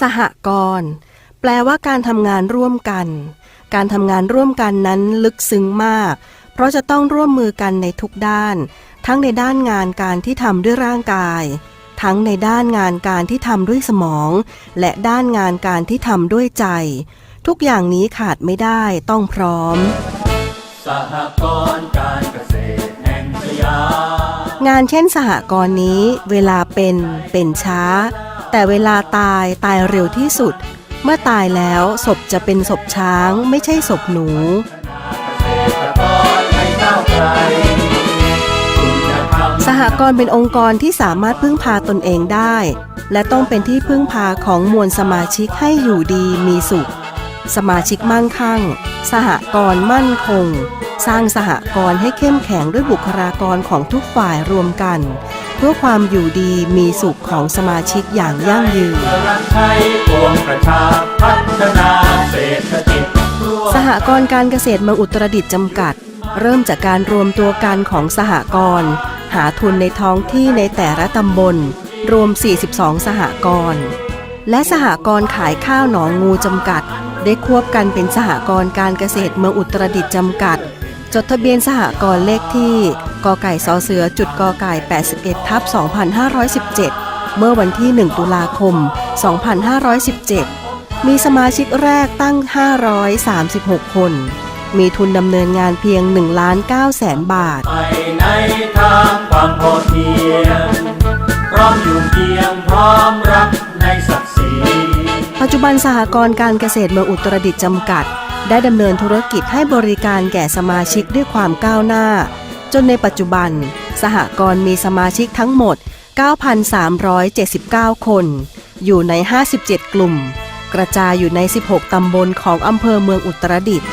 สหกรณ์แปลว่าการทำงานร่วมกัน การทำงานร่วมกันนั้นลึกซึ้งมาก เพราะจะต้องร่วมมือกันในทุกด้าน ทั้งในด้านงานการที่ทำด้วยร่างกาย ทั้งในด้านงานการที่ทำด้วยสมอง และด้านงานการที่ทำด้วยใจ ทุกอย่างนี้ขาดไม่ได้ต้องพร้อม สหกรณ์การเกษตรแห่งสยามงานเช่นสหกรณ์นี้ เวลาเป็นเป็นช้า แต่เวลาตายตายเร็วที่สุด เมื่อตายแล้วศพจะเป็นศพช้างไม่ใช่ศพหนูสหกรณ์เป็นองค์กรที่สามารถพึ่งพาตนเองได้ และต้องเป็นที่พึ่งพาของมวลสมาชิกให้อยู่ดีมีสุข สมาชิกมั่งคั่ง สหกรณ์มั่นคง สร้างสหกรณ์ให้เข้มแข็งด้วยบุคลากรของทุกฝ่ายรวมกัน เพื่อความอยู่ดีมีสุขของสมาชิกอย่างยั่งยืน สหกรณ์การเกษตรเมืองอุตรดิตถ์จำกัด เริ่มจากการรวมตัวกันของสหกรณ์หาทุนในท้องที่ในแต่ละตำบล รวม 42 สหกรณ์และสหกรณ์ขายข้าวหนองงูจำกัด ได้ควบกันเป็นสหกรณ์การเกษตรเมืองอุตรดิตถ์จำกัด จดทะเบียนสหกรณ์เลขที่กไก่สเสือจุดกไก่ 81 ทับ 2517 เมื่อวันที่ 1 ตุลาคม 2517 มีสมาชิกแรกตั้ง 536 คน มีทุนดำเนินงานเพียง 1 ล้าน9แสนบาท ไปในทางความพอเพียงพร้อมอยู่เคียงพร้อมรักในศักดิ์ศรี ปัจจุบันสหกรณ์การเกษตรเมืองอุตรดิตถ์จำกัด ได้ดำเนินธุรกิจให้บริการแก่สมาชิกด้วยความก้าวหน้า จนในปัจจุบัน สหกรณ์มีสมาชิกทั้งหมด 9,379 คน อยู่ใน 57 กลุ่ม กระจายอยู่ใน 16 ตำบลของอำเภอเมืองอุตรดิตถ์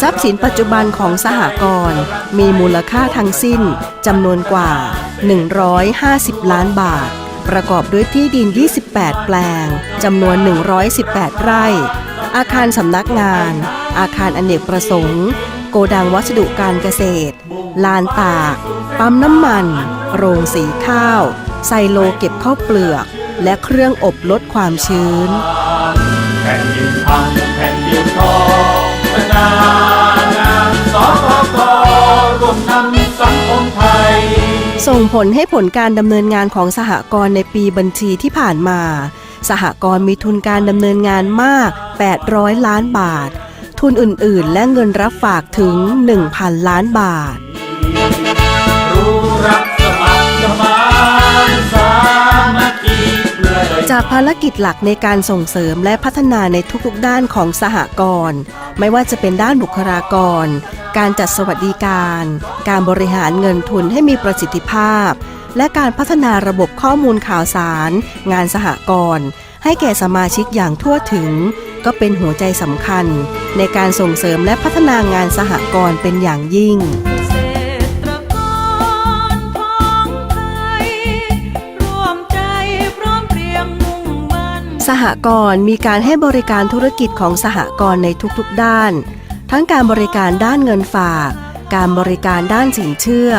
ทรัพย์สินปัจจุบันของสหกรณ์มีมูลค่าทั้งสิ้นจำนวนกว่า 150 ล้านบาท ประกอบด้วยที่ดิน 28 แปลง จำนวน 118 ไร่ อาคารสำนักงาน อาคารอเนกประสงค์ โกดังวัสดุการเกษตร ลานตาก ปั๊มน้ำมัน โรงสีข้าว ไซโลเก็บข้าวเปลือก และเครื่องอบลดความชื้น แผ่นดินพังแผ่นดินทองนางาสปกร่วมนำสังคมไทย ส่งผลให้ผลการดำเนินงานของสหกรณ์ในปีบัญชีที่ผ่านมา สหกรณ์มีทุนการดำเนินงานมาก 800 ล้านบาท ทุนอื่นๆ และเงินรับฝากถึง 1,000 ล้านบาท รู้รักสมัครสมานสามัคคี จากภารกิจหลักในการส่งเสริมและพัฒนาในทุกๆด้านของสหกรณ์ไม่ว่าจะเป็นด้านบุคลากร การจัดสวัสดิการ การบริหารเงินทุนให้มีประสิทธิภาพ และการพัฒนาระบบข้อมูลข่าวสาร งานสหกรณ์ให้แก่สมาชิกอย่างทั่วถึง ก็เป็นหัวใจสำคัญ ในการส่งเสริมและพัฒนางานสหกรณ์เป็นอย่างยิ่ง สหกรณ์มีการให้บริการธุรกิจของสหกรณ์ในทุกๆด้าน ทั้งการบริการด้านเงินฝาก การบริการด้านสินเชื่อ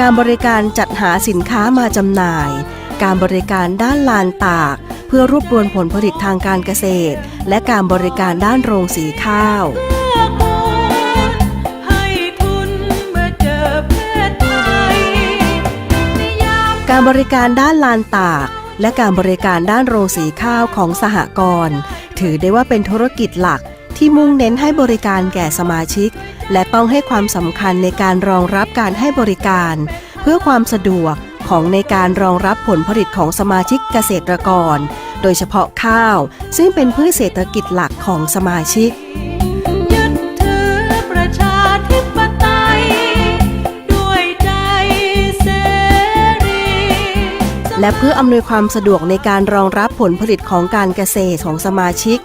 การบริการจัดหาสินค้ามาจำหน่าย การบริการด้านลานตาก เพื่อรวบรวมผลผลิตทางการเกษตร และการบริการด้านโรงสีข้าวการบริการด้านลานตาก และการบริการด้านโรงสีข้าวของสหกรณ์ถือได้ว่าเป็นธุรกิจหลักที่มุ่งเน้นให้บริการแก่สมาชิก และต้องให้ความสำคัญในการรองรับการให้บริการ เพื่อความสะดวกของในการรองรับผลผลิตของสมาชิกเกษตรกร โดยเฉพาะข้าว ซึ่งเป็นพืชเศรษฐกิจหลักของสมาชิก และเพื่ออำนวยความสะดวกในการรองรับผลผลิตของการเกษตรของสมาชิก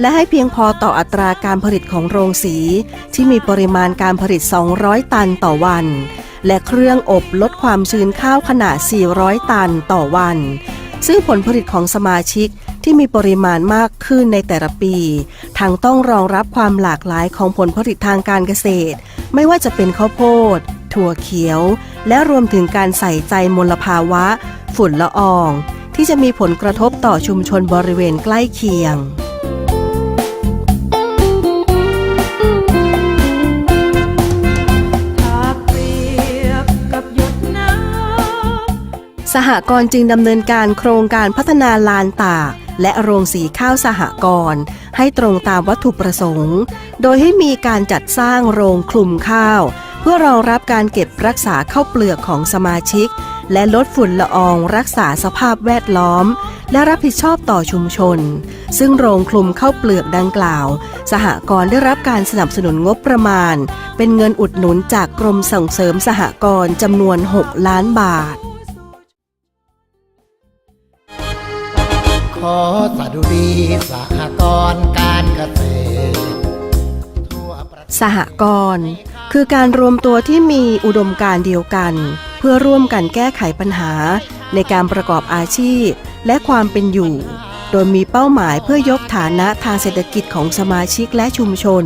และให้เพียงพอต่ออัตราการผลิตของโรงสี ที่มีปริมาณการผลิต 200 ตันต่อวัน และเครื่องอบลดความชื้นข้าวขนาด 400 ตันต่อวัน ซึ่งผลผลิตของสมาชิก ที่มีปริมาณมากขึ้นในแต่ละปี ทั้งต้องรองรับความหลากหลายของผลผลิตทางการเกษตร ไม่ว่าจะเป็นข้าวโพด ถั่วเขียว และรวมถึงการใส่ใจมลภาวะ ฝุ่นละออง ที่จะมีผลกระทบต่อชุมชนบริเวณใกล้เคียงถ้าเปรียบกับหยดน้ำสหกรณ์จึงดำเนินการโครงการพัฒนาลานตาก และโรงสีข้าวสหกรณ์ให้ตรงตามวัตถุประสงค์ โดยให้มีการจัดสร้างโรงคลุมข้าว เพื่อรองรับการเก็บรักษาข้าวเปลือกของสมาชิก และลดฝุ่นละอองรักษาสภาพแวดล้อม และรับผิดชอบต่อชุมชน ซึ่งโรงคลุมข้าวเปลือกดังกล่าว สหกรณ์ได้รับการสนับสนุนงบประมาณ เป็นเงินอุดหนุนจากกรมส่งเสริมสหกรณ์จำนวน 6 ล้านบาท ขอสดุดีสหกรณ์การเกษตรสหกรณ์คือการรวมตัวที่มีอุดมการเดียวกัน เพื่อร่วมกันแก้ไขปัญหา ในการประกอบอาชีพและความเป็นอยู่ โดยมีเป้าหมายเพื่อยกฐานะทางเศรษฐกิจของสมาชิกและชุมชน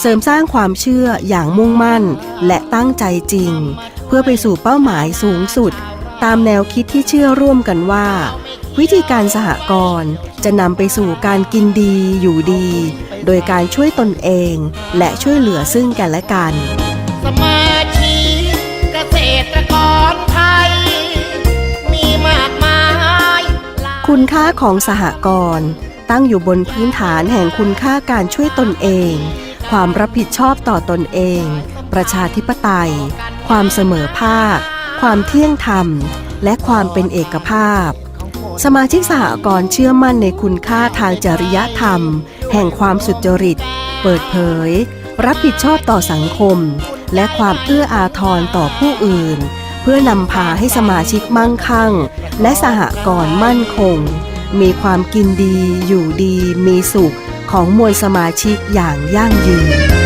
เสริมสร้างความเชื่ออย่างมุ่งมั่นและตั้งใจจริง เพื่อไปสู่เป้าหมายสูงสุด ตามแนวคิดที่เชื่อร่วมกันว่า วิธีการสหกรณ์จะนำไปสู่การกินดีอยู่ดี โดยการช่วยตนเองและช่วยเหลือซึ่งกันและกัน สมาชิกเกษตรกรไทย มีมากมายหลายคุณค่าของสหกรณ์ตั้งอยู่บนพื้นฐานแห่งคุณค่าการช่วยตนเอง ความรับผิดชอบต่อตนเอง ประชาธิปไตย ความเสมอภาค ความเที่ยงธรรม และความเป็นเอกภาพ สมาชิกสหกรณ์เชื่อมั่นในคุณค่าทางจริยธรรม แห่งความสุจริต เปิดเผย รับผิดชอบต่อสังคม และความเอื้ออาทรต่อผู้อื่น เพื่อนำพาให้สมาชิกมั่งคั่ง และสหกรณ์มั่นคง มีความกินดี อยู่ดี มีสุขของมวลสมาชิกอย่างยั่งยืน